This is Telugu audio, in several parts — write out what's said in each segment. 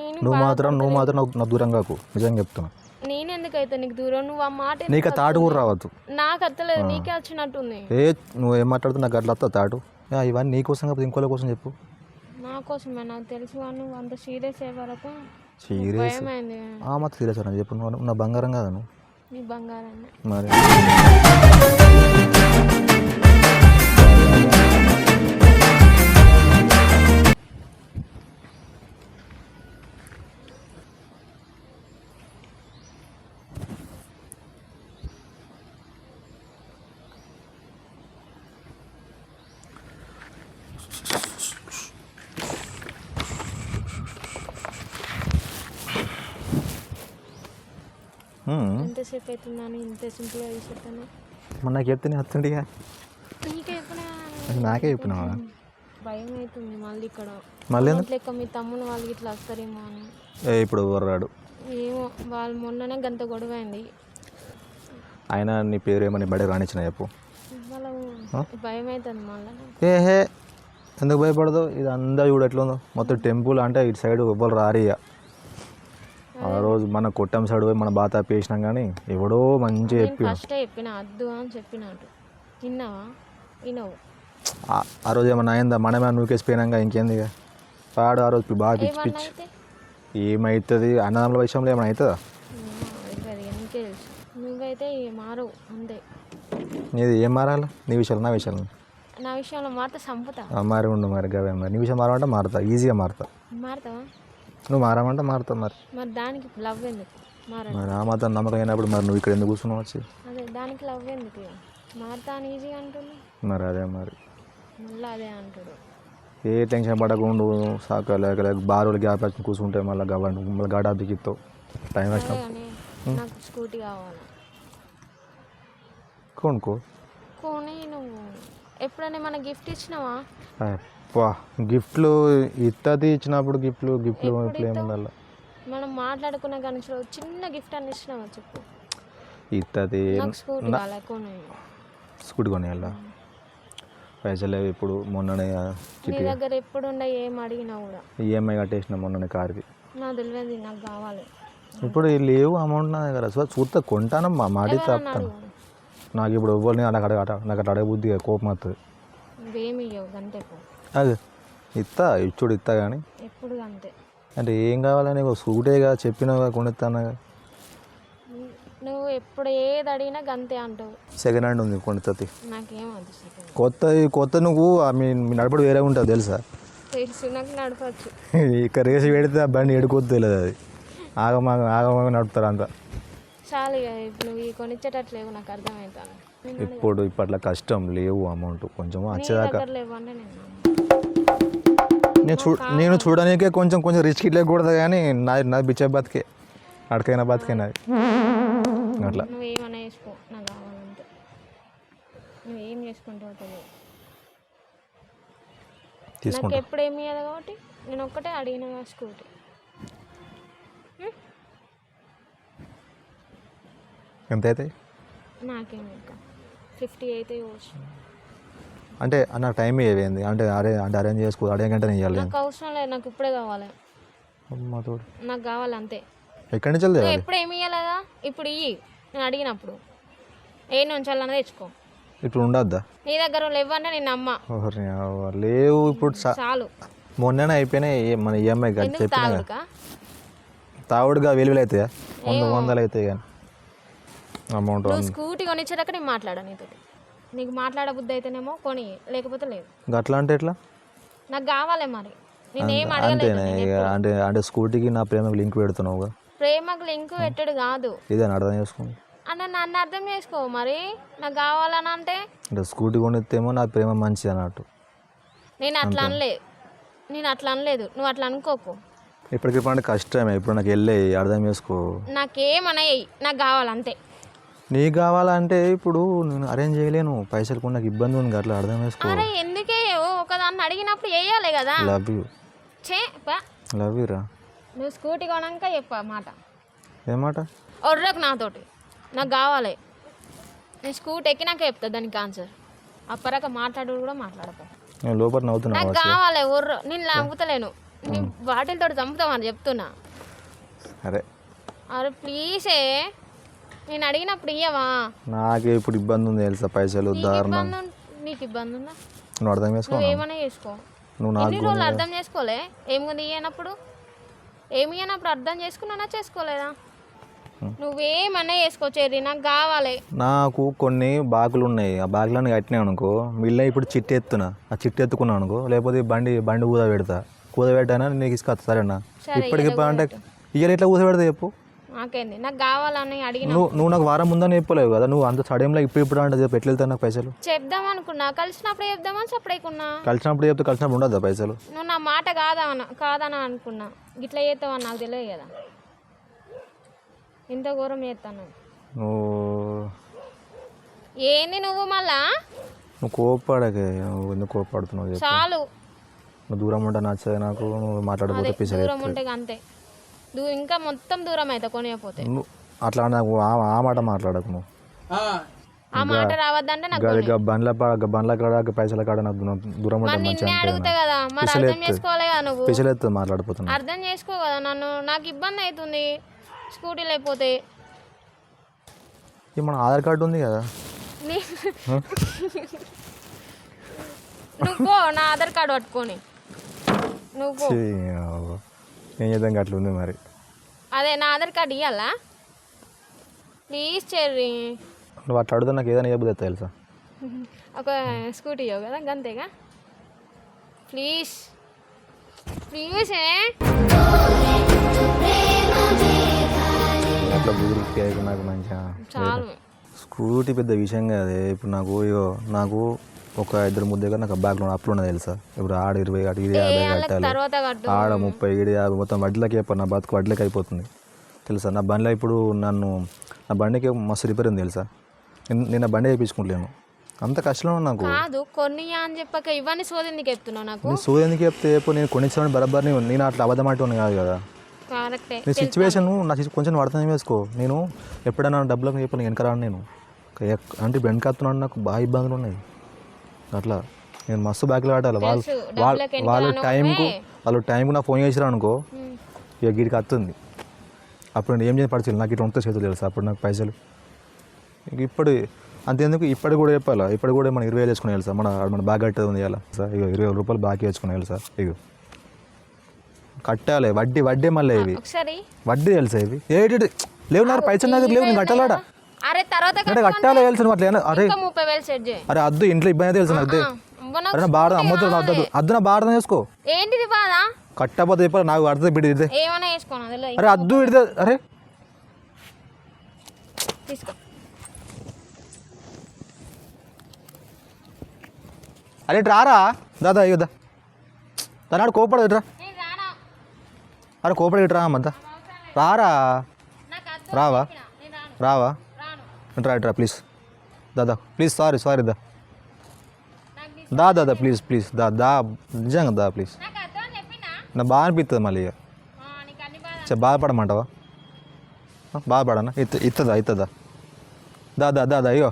నేను నువ్వు మాత్రం నువ్వు మాత్రం నాకు నా దూరం కాకు నిజంగా చెప్తున్నా. నేను ఎందుకైతే నీకు దూరం? నువ్వు ఆ మాట ఎందుకు నీకు ఆ తాటు కూడా రావద్దు. నాకు అత్తలేదు నీకే వచ్చినట్టుంది. ఏ నువ్వు ఏం మాట్లాడుతున్నా నాకు అట్లా వస్తా ఆ, ఇవన్నీ నీ కోసం కాకపోతే ఇంకోళ్ళ కోసం చెప్పు. నా కోసమే నాకు తెలుసు కానీ నువ్వు అంత సీరియస్ అయ్యే వరకు. సీరియస్? భయమైంది ఆ మాత్రం సీరియస్ అని చెప్పు నువ్వు నా బంగారం కాదా నువ్వు? నీ బంగారాన్ని. మరి. ఎంతసేపు అవుతుందని ఇంత సింపుల్గా తీసుకుంటాను మరి నాకు వస్తుండేగా నీకే చెప్పినా? అది నాకే చెప్పినావా భయం అవుతుంది మళ్ళీ ఇక్కడ. మళ్ళీ లెక్క మీ తమ్ముని వాళ్ళు ఇట్లా వస్తారేమో అని. ఇప్పుడు వర్రాడు ఏమో వాళ్ళు మొన్ననే గంత గొడవ అయింది ఆయన నీ పేరు ఏమని బడే రానిచ్చిన చెప్పు? భయం అవుతుంది మళ్ళీ. ఏహే ఎందుకు భయపడదు? ఇది అందరూ చూడు ఎట్లుందో. మొత్తం టెంపుల్ అంటే ఇటు సైడ్ ఎవ్వరు రారు ఇక ఆ రోజు మన కొట్టం సైడ్ పోయి మన బాత పేసినాం కానీ ఎవడో మంచిగా నేను చెప్పి ఫస్టే చెప్పిన వద్దు అని చెప్పినట్టు విన్నావా వినవు ఆ- రోజు ఏమన్నా అయిందా? మనమే నూకేసిపోయినాక ఇంకేంది ఇక? పాడు ఆ రోజు బాగా పిచ్చి పిచ్చి. ఏమవుతుంది అన్నదమ్ముల విషయంలో ఏమైనా అవుతుందా? నువ్వైతే మారవు అంతే. నీది ఏం మారాలి? నీ విషయాలు నా విషయాలు. నా విషయంలో మారితే సంపుతా మారి ఉండు మరి గవే మరి. నీ విషయం మారమంటే మారుతా. ఈజీగా మారుతా. మారుతావా? నువ్వు మారమంటే మారుతా మరి. మరి దానికి లవ్ ఎందుకు? మరి ఆ మాత్రం నమ్మకం అయినప్పుడు మరి నువ్వు ఇక్కడ ఎందుకు కూర్చున్నావు వచ్చి? అదే దానికి లవ్ ఎందుకు ఇక? మారుతా అని ఈజీగా అంటుంది మరి అదే మరి. మళ్ళీ అదే అంటాడు ఏ టెన్షన్ పడకుండా సాక లేక లేక బారులు గ్యాప్ వచ్చి కూర్చుంటే మళ్ళీ గవ మళ్ళీ గడా దిగిస్తావు టైం వచ్చిన నాకు స్కూటీ కావాలి? కొనుక్కో. కొని నువ్వు. ఎప్పుడైనా మన గిఫ్ట్ ఇచ్చినావా? వా గిఫ్ట్లు ఇత్తది ఇచ్చినప్పుడు గిఫ్ట్లు గిఫ్ట్లు ఇట్లా ఏముండాలి మనం మాట్లాడుకున్న కానీ చిన్న గిఫ్ట్ అని ఇచ్చినావా చెప్పు? ఇత్తది స్కూటీ కొనేయాల? పైసలు లేవు ఇప్పుడు మొన్ననే నీ దగ్గర ఎప్పుడు ఉండే ఏం అడిగినా కూడా. ఈఎంఐ కట్టేసిన మొన్ననే కార్కి. నాకు తెలియదు నాకు కావాలి. ఇప్పుడు ఈ లేవు అమౌంట్ నా దగ్గర. సో చూస్తే కొంటానమ్మా ఎవరన్నా తప్పుతాను. అడుగు. నాకు ఇప్పుడు ఎవ్వరిని నాకు అడగ నాకు అట్లా అడగబుద్ధి కోపం వస్తుంది నువ్వేమి ఇవ్వవు గంటకు అది. ఇస్తా ఇచ్చుడు ఇస్తా కానీ ఎప్పుడు అంతే. అంటే ఏం కావాలని సూటేగా చెప్పినావుగా కొనిస్తానుగా నువ్వు ఎప్పుడు ఏది అడిగినా గంతే అంటావు. సెకండ్ హ్యాండ్ ఉంది నాకేం సెకండ్ కొత్త కొత్త నువ్వు ఆ మీ మీ నడపడు వేరే ఉంటుంది తెలుసా? తెలుసు నాకు నడపచ్చు. ఇక రేసి పెడితే ఆ బండి ఎడుకోద్దు తెలియదు అది. ఆగమాగ ఆగమాగ నడుపుతారు అంతా. చాలు ఇక ఇప్పుడు నువ్వు ఈ కొనిచ్చేటట్లేవు నాకు అర్థమవుతాను ఇప్పుడు ఇప్పట్లో కష్టం లేవు అమౌంట్. కొంచెం నీ వచ్చేదాకా. దగ్గర లేవంటే నేను నేను చూ నేను చూడడానికే కొంచెం కొంచెం రిస్క్ ఇట్లా కూడదు కానీ నా నా బిచ్చే బతికే. అడకైనా బతికే నాది. అట్లా. నువ్వు ఏమన్నా చేసుకో. నాకు కావాలంటే. నువ్వు ఏం చేసుకుంటావు తెలియదు. నాకు తీసుకుంటా. ఎప్పుడు ఏమి ఇవ్వదు కాబట్టి నేను ఒక్కటే అడిగిన స్కూటీ. ఎంత అవుతాయి నాకేం ఇంకా. ఫిఫ్టీ అయితే ఇవ్వచ్చు. అంటే నాకు టైం ఏవేంది అంటే అరే అంటే అరేంజ్ చేసుకో అడే గంట నేను ఇవ్వాలి నాకు అవసరం లేదు నాకు ఇప్పుడే కావాలి. అమ్మ తోడు. నాకు కావాలి అంతే. ఎక్కడి నుంచి నువ్వు ఎప్పుడు ఏమి ఇవ్వలేదా ఇప్పుడు ఇయ్యి. నేను అడిగినప్పుడు. ఏ నుంచి వెళ్ళాలని తెచ్చుకో. ఇప్పుడు ఉండద్దా? నీ దగ్గర లేవంటే నేను నమ్మ. అవ్వ. లేవు ఇప్పుడు స- చాలు. మొన్ననే అయిపోయినాయి మన ఈఎంఐ ఎందుకు చెప్పిన తాగుడుకా? తావుడుగా వెలువలు అవుతాయా వంద వందలు అవుతాయి కానీ. అమౌంట్ నువ్వు స్కూటీ కొనిచ్చేదాకా నేను మాట్లాడా నీతో నీకు మాట్లాడ బుద్ధి అయితేనేమో కొని లేకపోతే లేదు. అట్లా అంటే ఎట్లా? నాకు కావాలి మరి. నేను అంతేనా ఇక అంటే అంటే స్కూటీకి నా ప్రేమకు లింక్ పెడుతున్నావుగా ప్రేమకు లింక్ పెట్టడు కాదు. ఇదే అర్థం చేసుకుని అన్న నన్ను అర్థం చేసుకో మరి. నాకు కావాలని అంటే అంటే స్కూటీ కొనిస్తేమో నా ప్రేమ మంచిది అన్నట్టు. నేను అట్లా అనలేదు నేను అట్లా అనలేదు. నువ్వు అట్లా అనుకోకు. ఇప్పటికిప్పుడు అంటే కష్టమే. ఇప్పుడు నాకు వెళ్ళే అర్థం చేసుకో. నాకేమన్నా నాకు కావాలి అంతే నీకు కావాలంటే ఇప్పుడు నేను అరేంజ్ చేయలేను. పైసలు కూడా నాకు ఇబ్బంది ఉంది అట్లా అర్థం చేసుకో. అరే ఎందుకే? ఒకదాన్ని అడిగినప్పుడు వేయాలి కదా. లవ్ యూ చే పా. లవ్ యూ రా. నువ్వు స్కూటీ కొనాక చెప్ప మాట. ఏమాట ఒర్రకు నాతోటి. నాకు కావాలి. నేను స్కూటీ ఎక్కినాక చెప్తా దానికి ఆన్సర్ అప్పరాక మాట్లాడు కూడా మాట్లాడపో నేను లోపల నవ్వుతున్నావు నాకు కావాలి ఒర్ర. నేను నవ్వుతలేను. నీ బాటిల్ తోటి చంపుతామని చెప్తున్నా. అరే. అరే ప్లీజే నేను అడిగినప్పుడు ఇయ్యవా? నాకే ఇప్పుడు ఇబ్బంది ఉంది తెలుసా పైసలు దారుణం నీకు ఇబ్బంది ఉందా? నువ్వు అర్థం చేసుకో ఏమైనా చేసుకో. నువ్వు నాకు రోజులు అర్థం చేసుకోలే? ఏముంది ఇయ్యనప్పుడు? ఏమి ఇయ్యనప్పుడు అర్థం చేసుకున్నానా చేసుకోలేదా? నువ్వేమన్నా చేసుకో చెర్రి నాకు కావాలి. నాకు కొన్ని బాకులు ఉన్నాయి. ఆ బాకులన్నీ కట్టినాయి అనుకో మిల్ల ఇప్పుడు చిట్టి ఎత్తున? ఆ చిట్టి ఎత్తుకున్నాను అనుకో లేకపోతే బండి బండి ఊద పెడతా. కూద పెట్టానా నీకు ఇసుకొస్తా సరేనా? సరే, ఇప్పటికి అంటే ఇయ్యాలి ఎట్లా కూద పెడతా చెప్పు. నాకేంది నాకు కావాలని అడిగిన నువ్వు నువ్వు నాకు వారం ముందని చెప్పలేవు కదా? నువ్వు అంత సడన్లో ఇప్పుడు ఇప్పుడు అంటే చెప్పు ఎట్లా వెళ్తావు నాకు పైసలు? చెప్దాం అనుకున్నా. కలిసినప్పుడు చెప్దామని సపడేకున్నా కలిసినప్పుడు చెప్తే కలిసినప్పుడు ఉండదా పైసలు? నువ్వు నా మాట కాదా అన్న కాదని అనుకున్నా. గిట్లా చేస్తావని నాకు తెలియదు కదా? ఇంత ఘోరం చేస్తాను నువ్వు. ఏంది నువ్వు మళ్ళా? నువ్వు కోపాడకే నువ్వు ఎందుకు కోపాడుతున్నావు చాలు. నువ్వు దూరం ఉంటే నచ్చదు నాకు. నువ్వు మాట్లాడకపోతే పిసలు దూరం ఉంటే అంతే ఇంకా మొత్తం దూరం అవుతా కొనియపోతే అట్లా నాకు ఆ మాట మాట్లాడకు నువ్వు. ఆ. మాట రావద్దంటే నాకు బండ్ల బండ్ల కాడ పైసల కాడ నాకు దూరం- నిన్నే అడుగుతా కదా మరి అర్థం చేసుకోవాలి కదా నువ్వు. పిసలెత్తు మాట్లాడిపోతున్నా. అర్థం చేసుకో కదా నన్ను నాకు ఇబ్బంది అవుతుంది స్కూటీ లేకపోతే. ఈ మన ఆధార్ కార్డు ఉంది కదా. నీ- నువ్వు నా ఆధార్ కార్డు పట్టుకొని. నువ్వు పో. ఛీ, అవ్వ. ఏం చేద్దాం అట్లా ఉంది మరి అదే నా ఆధార్ కార్డు ఇవ్వాలా ప్లీజ్ చెర్రీ నువ్వు అట్లా అడిగితే నాకు ఏదైనా చెప్పదు తెలుసా ఒక స్కూటీ ఇవ్వవు కదా గంతేగా ప్లీజ్ ప్లీజ్ ఏ అట్లా బుద్ధి కేక్ నాకు మంచిగా చాలు స్కూటీ పెద్ద విషయం కాదే ఇప్పుడు నాకు ఇగో నాకు ఒక ఇద్దరు ముద్ద దగ్గర నాకు బ్యాగ్లో అప్పులు ఉన్నది తెలుసా? ఇప్పుడు ఆడ ఇరవై అటు ఇది యాభై కట్టాలి. ఆడ ముప్పై ఈడ యాభై మొత్తం వడ్లకి అయిపోయి నా బతుకు వడ్లకి అయిపోతుంది. తెలుసా? నా బండిలో ఇప్పుడు నన్ను నా బండికి మస్తు రిపేర్ ఉంది తెలుసా? నిన్న- నిన్న బండి వేయించుకుంటలేను. అంత కష్టం నాకు. కాదు కొన్ని అని చెప్పక ఇవన్నీ చెప్తున్నావు నాకు? నేను ఎందుకు చెప్తే నేను కొనిచ్చాను బరాబర్ నేను నేను అట్లా అబద్ధం అంటున్నాను కాదు కదా. నీ సిచ్యువేషన్ నా కొంచెం అర్థం చేసుకో నేను ఎప్పుడైనా డబ్బులకు చెప్పాను వెనక రాను నేను. అంటే వెనక వస్తున్నాను నాకు బాగా ఇబ్బందులు ఉన్నాయి. అట్లా. నేను మస్తు బ్యాగ్లో ఆడాలి. వాళ్ళు తెలుసు, వాళ్ళు టైంకు. వాళ్ళు టైంకు నా ఫోన్ చేసిరా అనుకో. ఇక గీడికి వస్తుంది అప్పుడు నేను ఏం చేయని పరిస్థితి నాకు ఇటు వంతో చేతులు తెలుసు. అప్పుడు నాకు పైసలు. ఇంక ఇప్పుడు అంతేందుకు? ఇప్పుడు కూడా చెప్పాలా? ఇప్పుడు కూడా మనం ఇరవై వేలు వేసుకుని వెళ్ళి సార్? మన మన బాగా కట్టేది ఉంది ఇలా సార్. ఇక ఇరవై వేల రూపాయలు బాకీ వేసుకుని సార్. ఇక కట్టాలి. వడ్డీ వడ్డీ మళ్ళీ ఇవి. వడ్డీ తెలుసా ఇవి? ఏంటి లేవు నాకు పైసలు నాకు లేవు నేను కట్టాలాడా? అరే తర్వాత అంటే కట్టాలి అట్లా అరే. ముప్పై వేలు సెట్ చేయి. అరే అద్దు ఇంట్లో ఇబ్బంది తెలుసు నాకు అరే బాధ అమ్మతో అద్దు అద్దు నా బాధ చేసుకో. ఏంటిది బాధ? చెప్పాలి నాకు అర్థం బిడ్డ ఇదే. ఏమైనా వేసుకోను అరే అద్దు ఇడితే అరే. తీసుకో. అరే రారా? దాదా అయ్యో దా. దానాడు కోపడ ఇట్రా అరే కోపడ ఇటు రా అమ్మంతా రారా? రావా? రావా? ఇట్రా ప్లీజ్ దాదా ప్లీజ్ సారీ సారీ దా దా దాదా ప్లీజ్ ప్లీజ్ దా దా నిజంగా దా ప్లీజ్ నా బాగా అనిపిస్తుంది మళ్ళీ ఇక. బాధపడమంటావా? బాధపడనా? ఇత్త ఇత్తదా ఇత్తదా? దా దా దా దా అయ్యో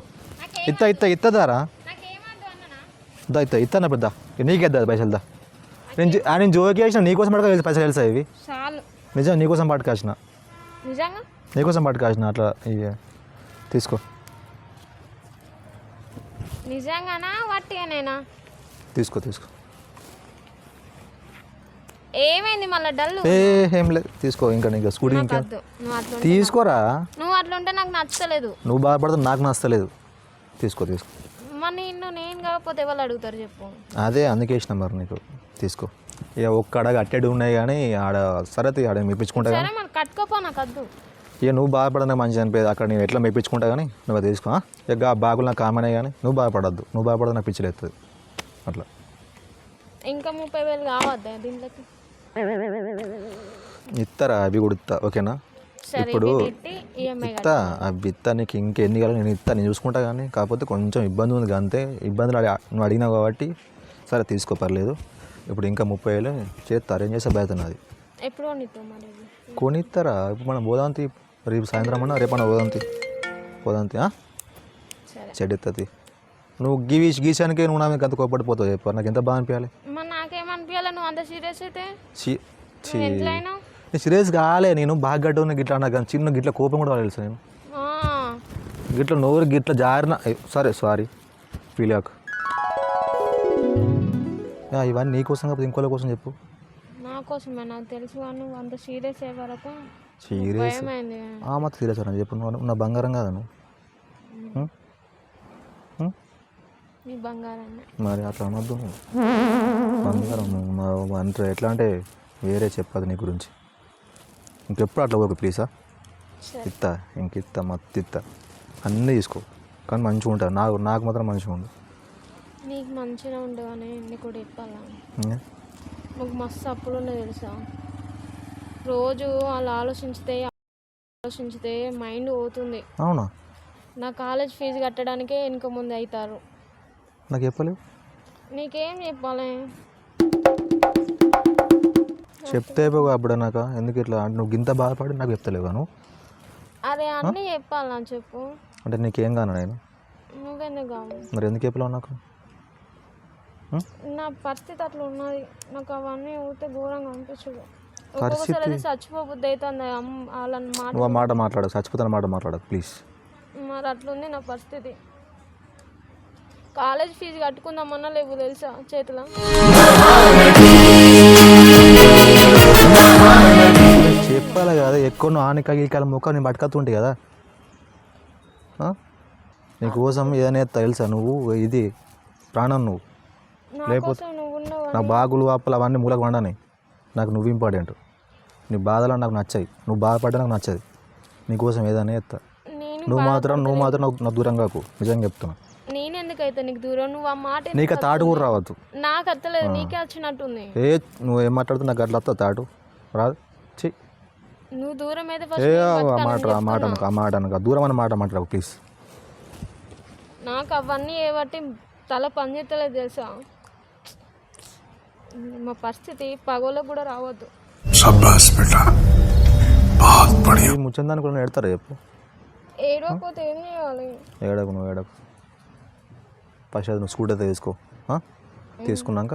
ఇత్త ఇత్త ఇత్తదారా? దా ఇత్త ఇత్తన్న పెద్ద నీకే దా పైసలు దా. నేను నేను జోకి వేసిన నీకోసం పట్టుక పైసలు తెలుసా ఇవి? నిజం నీకోసం పట్టుకాసిన నిజంగా? నీకోసం పట్టుకాసిన అట్లా ఇవి. తీసుకో. నిజంగానా? వట్టిగానేనా తీసుకో తీసుకో. ఏమైంది మళ్ళీ డల్లు? ఏ ఏం లేదు తీసుకో ఇంకా నీకు స్కూటీ ఇంకా. తీసుకోరా? నువ్వు అట్లా ఉంటే నాకు నచ్చలేదు. నువ్వు బాధపడతా నాకు నచ్చలేదు. తీసుకో తీసుకో. మరి నిన్ను నేను కాకపోతే ఎవరు అడుగుతారు చెప్పు. అదే అందుకే ఇచ్చిన మరి నీకు. తీసుకో. ఇక ఒక్క అడగ అట్టేడు ఉన్నాయి కానీ ఆడ సరే ఆడ మెప్పించుకుంటా సరే మరి కట్టుకోపో నాకు వద్దు. ఇక నువ్వు బాధపడడం నాకు మంచిగా అనిపించదు. అక్కడ నేను ఎట్లా మెప్పించుకుంటా కానీ నువ్వు అది తీసుకో? ఇక ఆ బాగులు నాకు కామనే కానీ నువ్వు బాధపడద్దు. నువ్వు బాధపడదు నాకు పిచ్చిలేస్తుంది అట్లా. ఇంకా ముప్పై వేలు కావద్దా దీంట్లోకి? ఇస్తారా అవి కూడా ఇస్తా ఓకేనా? ఇప్పుడు ఇస్తా అవి ఇస్తా నీకు ఇంకెన్ని కావాలి నేను ఇస్తా నేను చూసుకుంటా కానీ కాకపోతే కొంచెం ఇబ్బంది ఉంది అంతే ఇబ్బందులు అడి నువ్వు అడిగినావు కాబట్టి సరే తీసుకో పర్లేదు. ఇప్పుడు ఇంకా ముప్పై వేలు చేస్తా అరేంజ్ చేస్తే? బయట నాది ఎప్పుడు? కొనిస్తారా ఇప్పుడు మనం పోదాంతి రేపు సాయంత్రం అన్నా రేపన్నా పోదాంతి పోదాంతి చెడ్డెత్తది నువ్వు గీవి గీసానికే నువ్వు నా మీద అంత కోపడిపోతావు చెప్పు. నాకు ఎంత బాగా అనిపించాలి? మరి నాకేమనిపించాలి? కావాలా నువ్వు అంత సీరియస్ అయితే? నేను సీరియస్ కాలే నేను బాగా గడ్డ ఉన్న గిట్లా నాకు చిన్న గిట్ల కోపం కూడా తెలుసు నేను. గిట్ల నోరు గిట్ల జారిన సరే సారీ. ఫీల్ యా, ఇవన్నీ నీ కోసం కాకపోతే ఇంకోళ్ళ కోసం చెప్పు. నా కోసమే నాకు తెలుసు కానీ నువ్వు అంత సీరియస్ అయ్యే వరకు సీరియస్. మాత్రం సీరియస్ అని చెప్పు నువ్వు నా బంగారం కాదా నువ్వు? మరి అట్లా అనొద్దు నువ్వు. బంగారం నువ్వు అంటే ఎట్లా అంటే వేరే చెప్పదు నీ గురించి. ఇంకెప్పుడు అట్లా పోకు ప్లీజా ఇత్తా ఇంక ఇత్తా మత్తు ఇత్తా. అన్నీ తీసుకో. కానీ మంచిగా ఉంటుంది నాకు నాకు మాత్రం మంచిగా ఉంది నీకు మంచిగా ఉండవని నీకు కూడా చెప్పాలా? మాకు మస్తు అప్పులు ఉన్నాయి తెలుసా? రోజు వాళ్ళు ఆలోచించితే ఆలోచించితే మైండ్ పోతుంది. అవునా? నా కాలేజ్ ఫీజు కట్టడానికే వెనుక ముందు అవుతారు నాకు చెప్పలేవు నీకేం చెప్పాలి? చెప్తే అప్పుడు నాకు. ఎందుకు ఇట్లా? నువ్వు గింత బాధపడి నాకు చెప్తలేవు నువ్వు? అరే అన్నీ చెప్పాలా చెప్పు. అంటే నీకేం కాను నేను? నువ్వెందుకు కావాలి మరి ఎందుకు చెప్పలేవు నాకు? నా పరిస్థితి అట్లా ఉన్నది. నాకు అవన్నీ ఊతే ఘోరంగా అనిపించదు అది చచ్చిపోబుద్ది అవుతుంది అమ్మ వాళ్ళని మాట నువ్వు ఆ మాట మాట్లాడకు చచ్చిపోతున్న మాట మాట్లాడకు ప్లీజ్ మరి అట్లుంది నా పరిస్థితి. కాలేజ్ ఫీజు కట్టుకుందామన్నా లేవు తెలుసా చేతిలో? చెప్పాలి కదా ఎక్కువ నువ్వు ఆనిక గీకాల ముఖం నేను పట్టుకొస్తుంటే కదా. ఆ? నీ కోసం ఏదైనా తెలుసా నువ్వు? ఇది ప్రాణం నువ్వు. నా కోసం నువ్వు ఉన్నావు నా బాగులు వాపలు అవన్నీ మూలకు వండని. నాకు నువ్వు ఇంపార్టెంట్. నీ బాధలు నాకు నచ్చాయి. నువ్వు బాధపడ్డా నాకు నచ్చదు నీకోసం ఏదైనా ఎత్తా నువ్వు మాత్రం నువ్వు మాత్రం నాకు దూరం కాకు. నిజంగా చెప్తున్నా. నేను ఎందుకైతే నీకు దూరం? నువ్వు ఆ మాట నీకు తాటు కూడా రావద్దు? నాకు అత్తలేదు నీకే వచ్చినట్టుంది. ఏ నువ్వు ఏం మాట్లాడుతున్నావు నాకు అట్లా వస్తా తాటు. రాదు చి నువ్వు దూరం అయితే ఏ ఆ మాట ఆ మాట అనకు ఆ మాట అనకు. దూరం అన్న మాట మాట్లాడకు ప్లీజ్ నాకు అవన్నీ ఏ బట్టి తల పనిచేస్తలేదు తెలుసా? మా పరిస్థితి పగోళ్ళకు కూడా రావద్దు. ఈ ముచ్చందాన్ని కూడా ఎడతారా చెప్పు? ఏడవకపోతే ఏం చేయాలి? ఏడకు నువ్వు ఏడకు ఫస్ట్ నువ్వు స్కూటర్ తీసుకో. తీసుకున్నాక?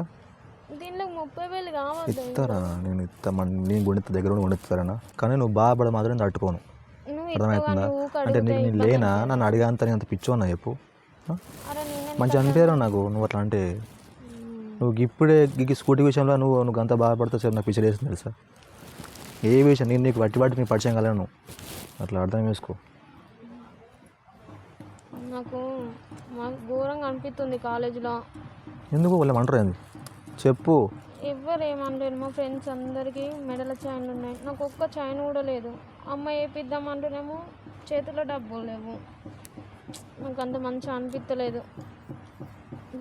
దీనిలో ముప్పై వేలు కావద్దు ఇస్తారా నేను ఇస్తా నేను గుణిత దగ్గర ఉండి గుణిస్తారనా కానీ నువ్వు బాధపడ మాత్రం నేను తట్టుకోను. నువ్వు అర్థమవుతుందా? అంటే నేను లేనా? నన్ను అడిగా అంత నేను అంత పిచ్చోనా చెప్పు. ఆ? అరే మంచి అనిపించరా నాకు? నువ్వు అట్లా అంటే నువ్వు ఇప్పుడే ఈ స్కూటీ విషయంలో నువ్వు నువ్వు అంత బాధపడితే సార్ నాకు పిచ్చర్ వేసింది తెలుసా? ఏ విషయం నేను నీకు బట్టి బట్టి నీకు పరిచయం కలను అట్లా అర్థం చేసుకో. నాకు ఘోరంగా అనిపిస్తుంది కాలేజీలో. ఎందుకు? వాళ్ళు అంటారు ఏంది? చెప్పు. ఎవ్వరు ఏమనలేరు మా ఫ్రెండ్స్ అందరికీ మెడల చైన్లు ఉన్నాయి. నాకు ఒక్క చైన్ కూడా లేదు. అమ్మ వేపిద్దామంటేనేమో చేతిలో డబ్బులు లేవు. నాకు అంత మంచిగా అనిపించలేదు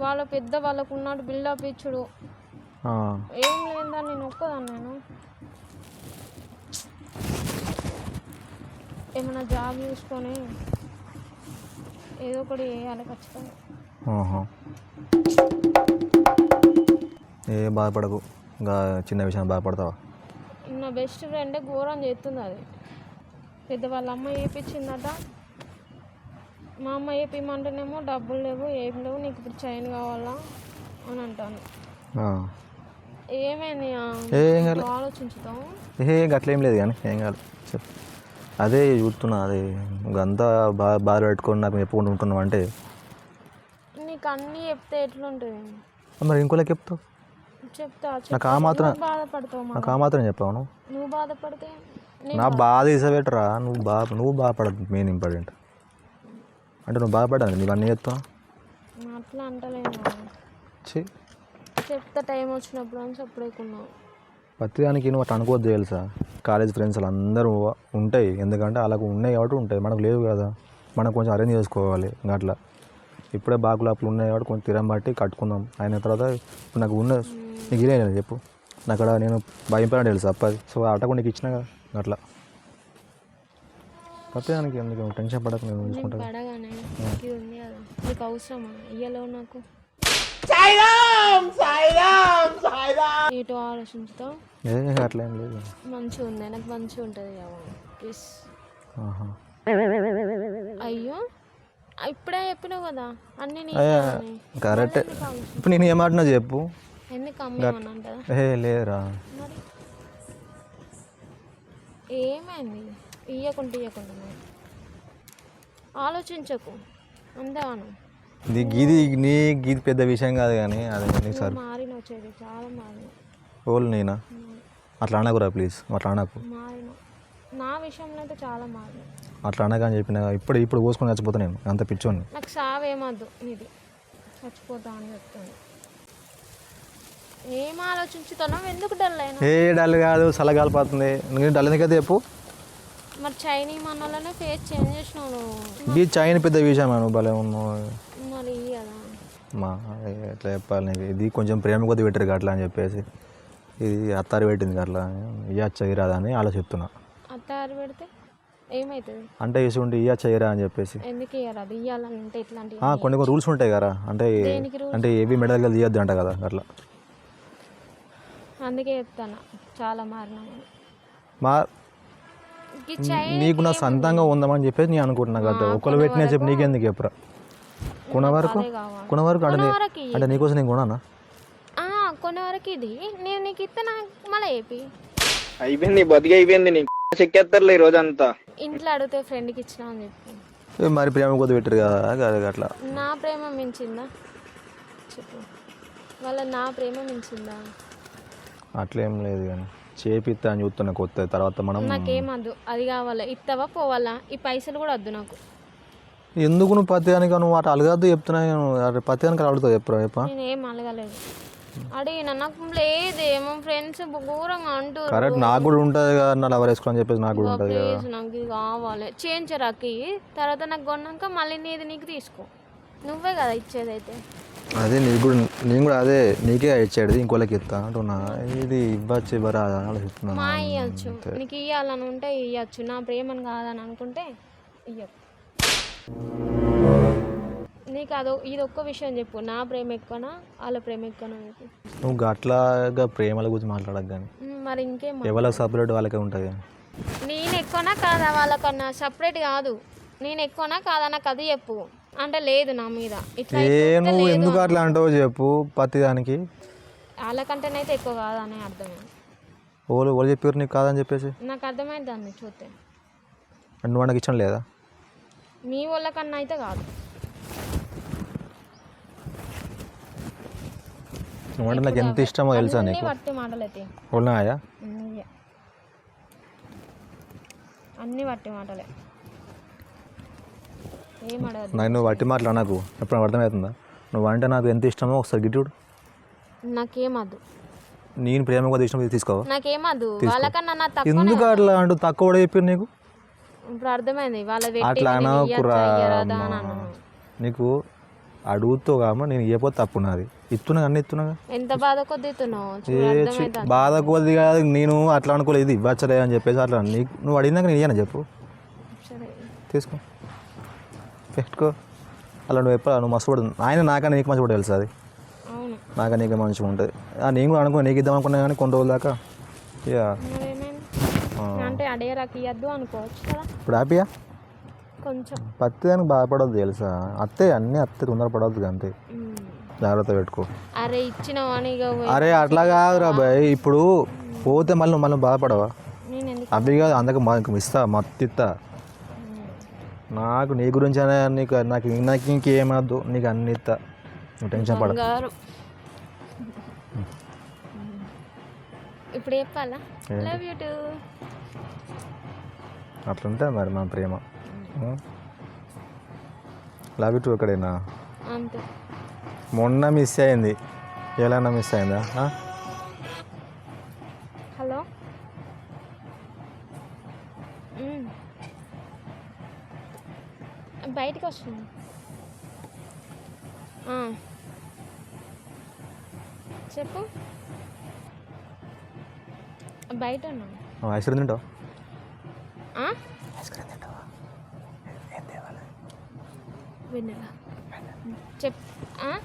వాళ్ళ పెద్ద వాళ్ళకు ఉన్నాడు బిల్డప్ ఇచ్చుడు. ఏం లేదా నేను ఒక్కదాన్ని నేను. ఏమైనా జాబ్ చూసుకొని ఏదో ఒకటి చేయాలి ఖచ్చితంగా. ఏ బాధపడకు. ఇంకా చిన్న విషయం బాధపడతావా? నా బెస్ట్ ఫ్రెండే ఘోరం చేస్తుంది అది. పెద్ద వాళ్ళ అమ్మ వేయించిందట మా అమ్మ వేపిమంటేనేమో డబ్బులు లేవు ఏం లేవు నీకు ఇప్పుడు చైన్ కావాలా అని అంటాను. ఏమైంది ఏం ఆలోచించుతాం ఏ అట్లేం లేదు కానీ ఏం కాదు చెప్పు. అదే చూస్తున్నా అదే. అంతా బాగా బాధ పెట్టుకొని నాకు చెప్పుకుంటూ ఉంటున్నావు అంటే. నీకు అన్నీ చెప్తే ఎట్లుంటుంది? మరి ఇంకోళ్ళకి చెప్తావు? చెప్తా నాకు ఆ మాత్రం బాధపడతావు నాకు ఆ మాత్రం చెప్పావు నువ్వు? బాధపడితే నీ- నా బాధ ఇసబెట్టరా నువ్వు బా నువ్వు బాధపడదు మెయిన్ ఇంపార్టెంట్. అంటే నువ్వు బాధపడాలి నీకు అన్నీ చెప్తావు? అట్లా అంటలేను చెప్తా టైం వచ్చినప్పుడు అని చెప్పలేకున్నావు ప్రతిదానికి నువ్వు అట్లా అనుకోవద్దు తెలుసా? కాలేజ్ ఫ్రెండ్స్ అందరూ ఉంటాయి ఎందుకంటే వాళ్ళకు ఉన్నాయి కాబట్టి ఉంటాయి మనకు లేవు కదా. మనం కొంచెం అరేంజ్ చేసుకోవాలి అట్లా. ఇప్పుడే బాకులు అప్పుడు ఉన్నాయి కాబట్టి కొంచెం తిరం బట్టి కట్టుకుందాం. అయిన తర్వాత ఇప్పుడు నాకు ఉన్న నీకు ఇదే చెప్పు. నాకు అక్కడ నేను భయం పైన తెలుసు అప్పది. సో కూడా నీకు ఇచ్చిన కదా అట్లా. ప్రతిదానికి ఎందుకు టెన్షన్ పడక నేను నేను చూసుకుంటా పడగానే నీకు ఇది ఉంది కదా నీకు అవసరమా? ఇయ్యలేవు నాకు. ఇటు ఆలోచించుతావు. ఏ అట్లా లేదు. మంచిగా ఉంది నాకు మంచిగా ఉంటుంది కదా ప్లీజ్ ఆహా. అయ్యో ఇప్పుడే చెప్పినావు కదా అన్నీ నీ కరెక్ట్. ఇప్పుడు నేను ఏమాడినా చెప్పు. ఎందుకు ఏ లేదురా. ఏమైంది? ఇయ్యకుండా ఇయ్యకుండా. ఆలోచించకు. అందాను నీ గీది నీ గీది పెద్ద విషయం కాదు కానీ అదే నీ సార్? మారిన వచ్చేది చాలా మారిన. ఓళ్ళు నేనా? అట్లా అనకురా ప్లీజ్. అట్లా అనకు. మారిన. నా విషయంలో అయితే చాలా మారిన. అట్లా అనగా అని చెప్పిన ఇప్పుడు ఇప్పుడు పోసుకొని చచ్చిపోతా నేను అంత పిచ్చోని నాకు సావేమద్దు నీది. చచ్చిపోతా అని చెప్తాను. ఏం ఆలోచించుతున్నావు? ఎందుకు డల్ అయినా ఏ డల్ కాదు సలగాలిపోతుంది నేను డల్ ఎందుకైతే చెప్పు. మరి చైనీ మనలోనే ఫేస్ చేంజ్ చేసినావు నువ్వు. ఈ చైన్ పెద్ద విషయం నువ్వు భలే ఉన్నావు. మరి కదా. మా ఎట్లా చెప్పాలి నీకు? ఇది కొంచెం ప్రేమ కొద్ది పెట్టరు అట్లా అని చెప్పేసి. ఇది అత్తారు పెట్టింది అట్లా. ఇయ్యచ్చ ఇరాదా అని ఆలోచిస్తున్నా. అత్తారు పెడితే ఏమవుతుంది అంటే ఇసుంటే ఇయ్యచ్చ ఇరా అని చెప్పేసి. ఎందుకు ఇయ్యాలి? అది ఇయ్యాలని అంటే ఇట్లాంటివి ఆ, కొన్ని కొన్ని రూల్స్ ఉంటాయి కదా. అంటే? అంటే ఏవి మెడల్ కలిసి తీయద్దు అంట కదా అట్లా. అందుకే చెప్తాను. చాలా మారినామని మా నీకు నా సొంతంగా ఉందామని చెప్పేసి నేను అనుకుంటున్నా కదా ఒకరు పెట్టినా చెప్పి నీకెందుకు చెప్పురా? కొన వరకు? కొన వరకు అంటే. అంటే నీకోసం నేను కొనానా ఆ, కొన్ని వరకు ఇది. నేను నీకు ఇస్తే నాకు మళ్ళీ ఏపి అయిపోయింది బతికి అయిపోయింది నీకు చెక్కేస్తారులే ఈ రోజంతా. ఇంట్లో అడిగితే ఫ్రెండ్కి ఇచ్చిన అని చెప్పి. ఏ మరి ప్రేమ కొద్ది పెట్టరు కదా కాదు అట్లా. నా ప్రేమ మించిందా? చెప్పు. వాళ్ళ నా ప్రేమ మించిందా? అట్లేం లేదు కానీ. చేపిస్తా అని చూస్తున్నా కొత్త తర్వాత మనం నాకేమద్దు అది కావాలా. ఇస్తావా పోవాలా? ఈ పైసలు కూడా వద్దు నాకు. ఎందుకు నువ్వు పత్యానికి నువ్వు అటు అలగద్దు చెప్తున్నా నేను. పత్యానికి అడుగుతావు చెప్పరా చెప్ప. నేను ఏం అలగలేదు అడిగిన నాకు లేదేమో ఫ్రెండ్స్ ఘోరంగా అంటారు కరెక్ట్ నాకు కూడా ఉంటుంది కదా నా లవర్ వేసుకోని చెప్పేసి నాకు కూడా ఉంటుంది నాకు ఇది కావాలి. చేయించరాకి తర్వాత నాకు కొన్నాక మళ్ళీ నీది నీకు తీసుకో. నువ్వే కదా ఇచ్చేదైతే. అదే నీకు కూడా నేను కూడా అదే నీకే ఇచ్చాడు ఇంకోళ్ళకి ఇస్తా అంటున్నా. ఇది ఇవ్వచ్చు ఇవ్వరా ఆలోచిస్తున్నా. మా ఇవ్వచ్చు నీకు ఇవ్వాలని ఉంటే ఇవ్వచ్చు నా ప్రేమను కాదని అనుకుంటే ఇవ్వకు నీకు అదో ఇది ఒక్క విషయం చెప్పు. నా ప్రేమ ఎక్కువనా? వాళ్ళ ప్రేమ ఎక్కువనా చెప్పు నువ్వు అట్లాగా ప్రేమల గురించి మాట్లాడక కానీ మరి ఇంకేం ఎవరికి సపరేట్ వాళ్ళకే ఉంటుంది నేను ఎక్కువనా కాదా వాళ్ళకన్నా? సపరేట్ కాదు. నేను ఎక్కువనా కాదా? నాకు అది చెప్పు. అంటే లేదు నా మీద. ఇట్లా ఏ నువ్వు ఎందుకు. అట్లా అంటావు చెప్పు పత్తి దానికి వాళ్ళకంటేనైతే ఎక్కువ కాదని అర్థమైంది ఓళ్ళు ఓళ్ళు చెప్పారు నీకు కాదని చెప్పేసి? నాకు అర్థమైంది దాన్ని చూస్తే. నువ్వు నాకు ఇచ్చడం లేదా? మీ వాళ్ళకన్నా అయితే కాదు. నువ్వంటే నాకు ఎంత ఇష్టమో తెలుసా నీకు? వట్టి మాటలు అయితే ఉన్నాయా అన్నీ. అన్నీ వట్టి మాటలే. ఏం నువ్వు వట్టి మాటలు నాకు ఎప్పుడు అర్థమవుతుందా? నువ్వు అంటే నాకు ఎంత ఇష్టమో ఒకసారి గిట్టుడు నాకేమద్దు. నేను ప్రేమ కొద్ది ఇష్టం తీసుకోవా? నాకేమద్దు. వాళ్ళకన్నా నా తక్కువ ఎందుకు అట్లా అంటూ తక్కువ కూడా చెప్పారు నీకు? ఇప్పుడు అర్థమైంది. వాళ్ళ అట్లా అనకురా. నీకు అడుగుతూ కామా నేను ఇవ్వకపోతే తప్పు నాది. ఇస్తున్నా అన్ని ఇస్తున్నాగా ఎంత బాధ ఏ అర్థమైంది బాధ కొద్ది కాదు నేను అట్లా అనుకోలేదు ఇది ఇవ్వచ్చలే అని చెప్పేసి అట్లా నీకు నువ్వు అడిగినాక నేను ఇయ్యను చెప్పు. తీసుకో. పెట్టుకో. అలా నువ్వు ఎప్పుడు నువ్వు మస్తు పడుతుంది. ఆయన నాకన్నా నీకు మంచి కూడా తెలుసు అది? నాకన్నా నీకు మంచిగా ఉంటుంది. ఆ, నేను కూడా అనుకో నీకు ఇద్దాం అనుకున్నా కానీ కొన్ని రోజుల దాకా అంటే అడగరాకి ఇవ్వద్దు అనుకోవచ్చు కదా? ఇప్పుడు హ్యాపీయా కొంచెం. పత్తి దానికి బాధపడద్దు తెలుసా? అత్తే అన్నీ అత్తే తొందరపడవద్దు అంతే. మ్. జాగ్రత్త పెట్టుకో. అరే ఇచ్చినవాని పోయి- అరే అట్లా కాదురా బాయ్. ఇప్పుడు పోతే మళ్ళీ మళ్ళీ బాధపడవా? అవి కాదు అందుకు మాకు ఇస్తా మత్తు ఇస్తా నాకు నీ గురించి అనే నీకు నాకు నాకు ఇంకేమద్దు నీకు అన్ని ఇస్తా నువ్వు టెన్షన్ పడ బంగారం. ఇప్పుడు చెప్పాలా? లవ్ యూ టూ అట్లుంటే మరి మా ప్రేమ. లవ్ టూ ఎక్కడైనా? అంతే. మొన్న మిస్ అయింది. ఎలా మిస్ అయిందా? ఆ? హలో మ్. ఆ. చెప్పు. బయట ఉన్నాను ఆ, ఐస్ క్రీమ్ తింటావు? ఆ? వెన్నెల. చెప్ ఆ?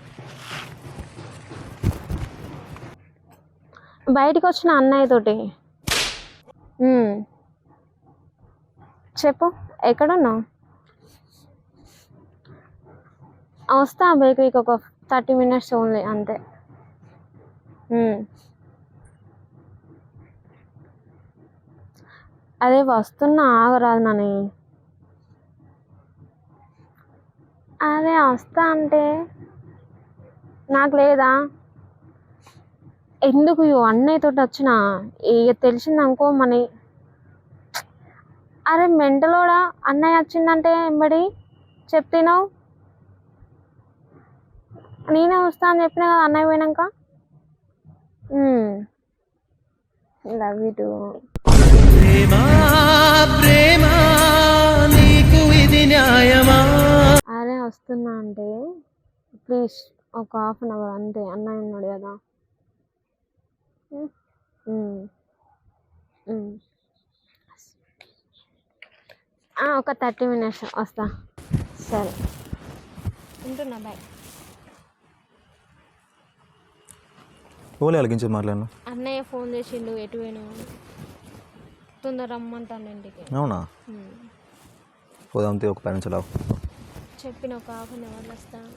బయటికి వచ్చిన అన్నయ్య తోటి. చెప్పు. ఎక్కడున్నావు? వస్తా బేకరీకి ఒక థర్టీ మినిట్స్ ఓన్లీ అంతే. అదే వస్తున్నా ఆగరాదు నని. అదే వస్తా అంటే నాకు లేదా? ఎందుకు ఇగో అన్నయ్య తోటి వచ్చిన? ఇక తెలిసిందనుకో మన. అరే మెంటలోడా? అన్నయ్య వచ్చిందంటే ఎంబడి? చెప్తున్నావు? నేనే వస్తా అని చెప్పిన కదా అన్నయ్య పోయినాక? లవ్ యూ టూ అరే వస్తున్నా అంటే ప్లీజ్ ఒక హాఫ్ అన్ అవర్ అంతే అన్నయ్య ఉన్నాడు కదా. ఒక థర్టీ మినిట్స్ వస్తా. సరే. ఉంటున్నా బాయ్ ఓలే అలిగించి మాట్లాడను? అన్నయ్య ఫోన్ చేసిండు ఎటు పోయినా తొందర రమ్మంటాను ఇంటికి. అవునా. పోదాంతే ఒక పది నిమిషాలు ఆగు. చెప్పిన ఒక హాఫ్ అన్ అవర్లో వస్తాను.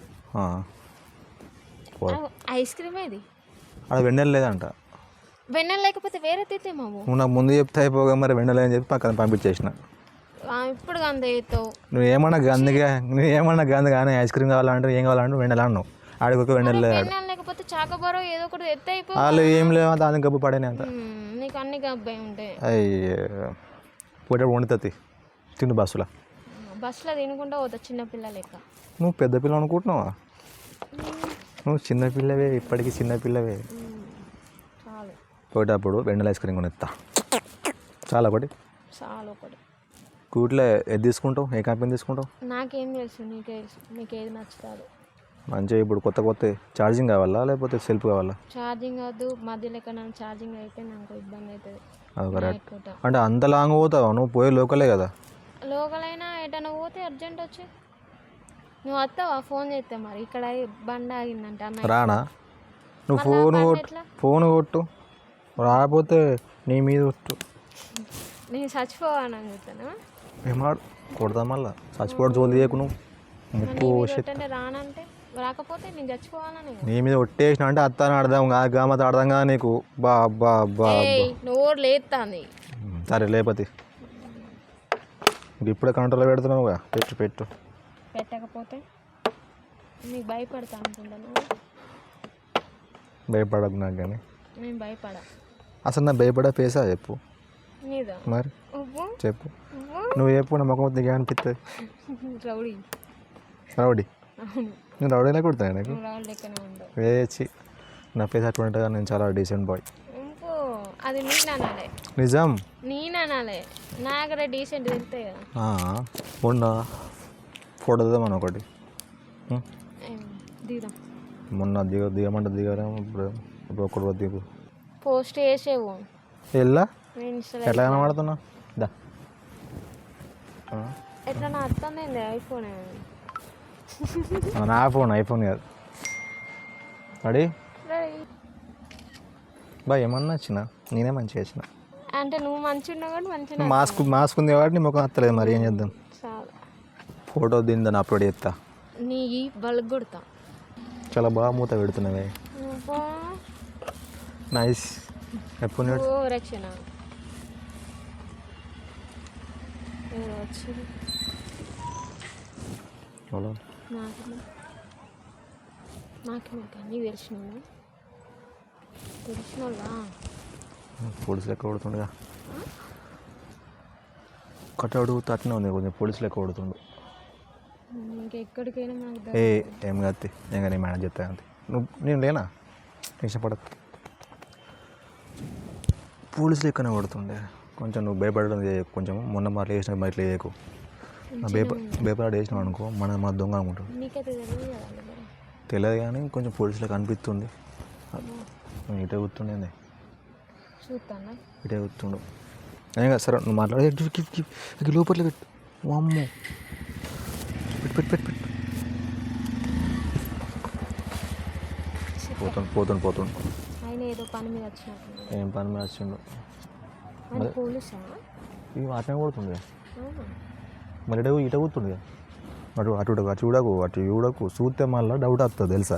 ఐస్ క్రీమ్ ఏది? ఆడ వెన్నెల లేదంట. వెన్నెల లేకపోతే వేరే తితే మాము? నువ్వు నాకు ముందు చెప్తే అయిపోగా మరి వెన్నెల అని చెప్పి పక్కన పంపించేసిన. ఇప్పుడు అవుతావు నువ్వు ఏమన్నా గందిగా నువ్వు ఏమన్నా గంది కానీ ఐస్ క్రీమ్ కావాలంటే ఏం కావాలంటే వెన్నెల అన్నావు. ఆడికి ఒక వెన్నెల లేదు చాకబారో ఏదో ఒకటి ఎత్తే అయిపో వాళ్ళు ఏం లేవు దాని గబ్బు పడేని అంత. నీకు అన్ని అబ్బాయి ఉంటాయి. అయ్యో. పూట వండుతుంది తిండు బస్సులో. బస్సులో తినకుండా పోతా చిన్నపిల్ల లెక్క. నువ్వు పెద్ద పిల్ల అనుకుంటున్నావా? నువ్వు చిన్న పిల్లవే ఇప్పటికీ చిన్న పిల్లవే. చాలు. పోయేటప్పుడు వెన్నెల ఐస్ క్రీమ్ కొనిస్తా చాలా ఒకటి. చాలు ఒకటి. కూట్లో ఏది తీసుకుంటావు? ఏ కంపెనీ తీసుకుంటావు? నాకేం తెలుసు నీకే తెలుసు. నీకు ఏది నచ్చుతుంది. మంచిగా ఇప్పుడు కొత్త కొత్త ఛార్జింగ్ కావాలా? లేకపోతే సెల్ఫ్ కావాలా? ఛార్జింగ్ వద్దు మధ్యలో ఎక్కడ ఛార్జింగ్ అయితే నాకు ఇబ్బంది అవుతుంది. అది కరెక్ట్ అంటే అంత లాంగ్ పోతావా? నువ్వు పోయే లోకలే కదా. లోకలైనా ఎటన్నా పోతే అర్జెంట్ వచ్చి. నువ్వు వస్తావా? ఫోన్ చేస్తే మరి. ఇక్కడ బండి ఆగిందంట రానా? నువ్వు ఫోన్ కొట్టు? ఫోన్ కొట్టు. రాకపోతే నీ మీద కొట్టు నేను చచ్చిపోవాలని చెప్తాను? ఏమాడు కొడతా మళ్ళా. చచ్చిపోవడం జోలి చేయకు నువ్వు. ముక్కు అంటే రానంటే? రాకపోతే నేను చచ్చిపోవాలని నీ మీద ఒట్టేసిన అంటే అత్తాను అర్థం కాదు గామత అర్థం కాదు నీకు? బా బా బా ఏయ్ నువ్వు ఓడి లేస్తుంది సరే లేపతి. ఇప్పుడే కంట్రోల్ పెడుతున్నావుగా పెట్టు పెట్టు. పెట్టకపోతే నీకు భయపడతా భయపడకు నాకు కానీ. నేను భయపడా. అసలు నా భయపడే ఫేసా చెప్పు. నీదా? మరి? ఉవ్వు చెప్పు. ఉవ్వు నువ్వు చెప్పు నా ముఖం దిగా అనిపిస్తుంది రౌడీ. రౌడీ. అవును. నేను రౌడీనే కొడతాను నాకు? వేచి నా ఫేస్ అటువంటిగా నేను చాలా డీసెంట్ బాయ్ అది నేననాలే నిజం? నేననాలే నాగరే డీసెంట్ తెలుస్తాయి కదా. ఆ, మొన్న ఫోటో దిద్దామని ఒకటి. దిగుదాం. మొన్న దిగ దిగమంటే దిగారా? ఇప్పుడు ఇప్పుడు ఒకటి దిగు. పోస్ట్ చేసేవు. వెళ్ళా నేను ఎట్లా కనబడుతున్నా? దా. ఎట్లా నా అర్థం ఐఫోన్ నా ఫోన్ ఐఫోన్ కాదు. అడి బా ఏమన్నా వచ్చిన? నేనే మంచిగా వచ్చిన అంటే నువ్వు మంచిగా కాబట్టి మంచిగా మాస్క్ మాస్క్ ఉంది కాబట్టి నీ ముఖం వస్తలేదు మరి ఏం చేద్దాం? ఫోటో దీని అప్లోడ్ చేస్తా. నీ బల్బ్ కొడతా. చాలా బాగా మూత పెడుతున్నావే. నైస్ ఎప్పుడు రక్షణ. ఎవరో? నాకు నాకు నీకు అన్నీ తెలిసిన తెలిసిన పోలీసు లెక్క కొడుతుండగా. కటౌడు తట్టిన ఉంది కొంచెం పోలీసు లెక్క కొడుతుండు. ఇంకెక్కడికైనా మనకు ఏ ఏం కాదు ఏం కానీ మేనేజ్ చెప్తా అంతే. నువ్వు నేను లేనా? టెన్షన్ పోలీసు లెక్కనే కొడుతుండే. కొంచెం నువ్వు భయపడడం కొంచెం మొన్న మరి వేసిన మరి ఇట్లా చేయకు. భయప భయపడ వేసినావు అనుకో మన మన దొంగ అనుకుంటాడు. తెలియదు కానీ కొంచెం పోలీసులకు అనిపిస్తుంది ఇటే చూస్తానా? ఇటే కూర్చుండు ఏం కాదు సరే నువ్వు మాట్లాడే. లోపల పెట్టు. అమ్మో పెట్టు పెట్టు పెట్టు పెట్టు. పోతుండు పోతుండు పోతుండు. ఆయన ఏదో పని మీద వచ్చినట్టు ఏం పని మీద వచ్చిండు? పోలీసా? ఇవి వాటినే కొడుతుండే? మరి ఇటే ఇట కూర్తుండే అటు అటు అటు చూడకు అటు చూడకు. చూస్తే మళ్ళీ డౌట్ వస్తుంది తెలుసా?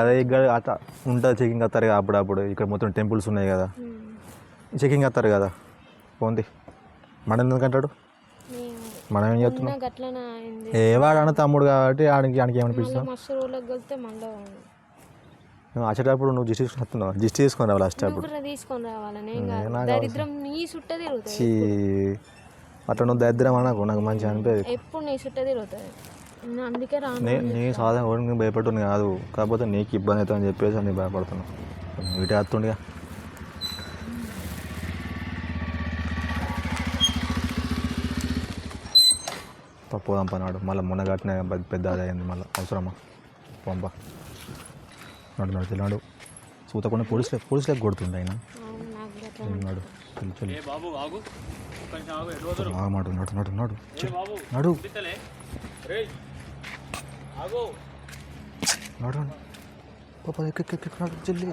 అదే ఇక్కడ అట్లా ఉంటుంది చెకింగ్ వస్తారు కదా అప్పుడప్పుడు. ఇక్కడ మొత్తం టెంపుల్స్ ఉన్నాయి కదా. చెకింగ్ వస్తారు కదా. పోంది మన ఎందుకంటాడు మనం ఏం చెప్తున్నాం ఏ వాడు అన్న తమ్ముడు కాబట్టి ఆడికి ఆడికి ఏమనిపిస్తాం మళ్ళీ నువ్వు జిస్ట్ తీసుకుని వస్తున్నావు? జిస్ట్ తీసుకుని రావాలి వచ్చేటప్పుడు నువ్వు తీసుకొని దరిద్రం నీ సుట్ట తిరుగుతుంది అట్లా నువ్వు దరిద్రం అనకు నాకు మంచిగా అనిపించదు ఎప్పుడు నీ సుట్ట తిరుగుతుంది? అందుకే రాను. నే సాధన ఓడికి భయపడుతుంది కాదు. కాకపోతే నీకు ఇబ్బంది అవుతుందని చెప్పేసి నేను భయపడుతున్నాను ఇటే వస్తుండగా పోదాం పనాడు మళ్ళీ మొన్న కట్టిన పెద్ద పెద్ద అది అయింది మళ్ళీ. అవసరమా? పంప. నడు నడు తెలియడు చూతకుండా పోలీసులే పోలీసులకు కొడుతుండే ఆయన. నడు చెల్లి ఆగమాడు నడు నడు నడు నడు. నడు. పాప ఎక్క ఎక్క ఎక్క నడు. చెల్లి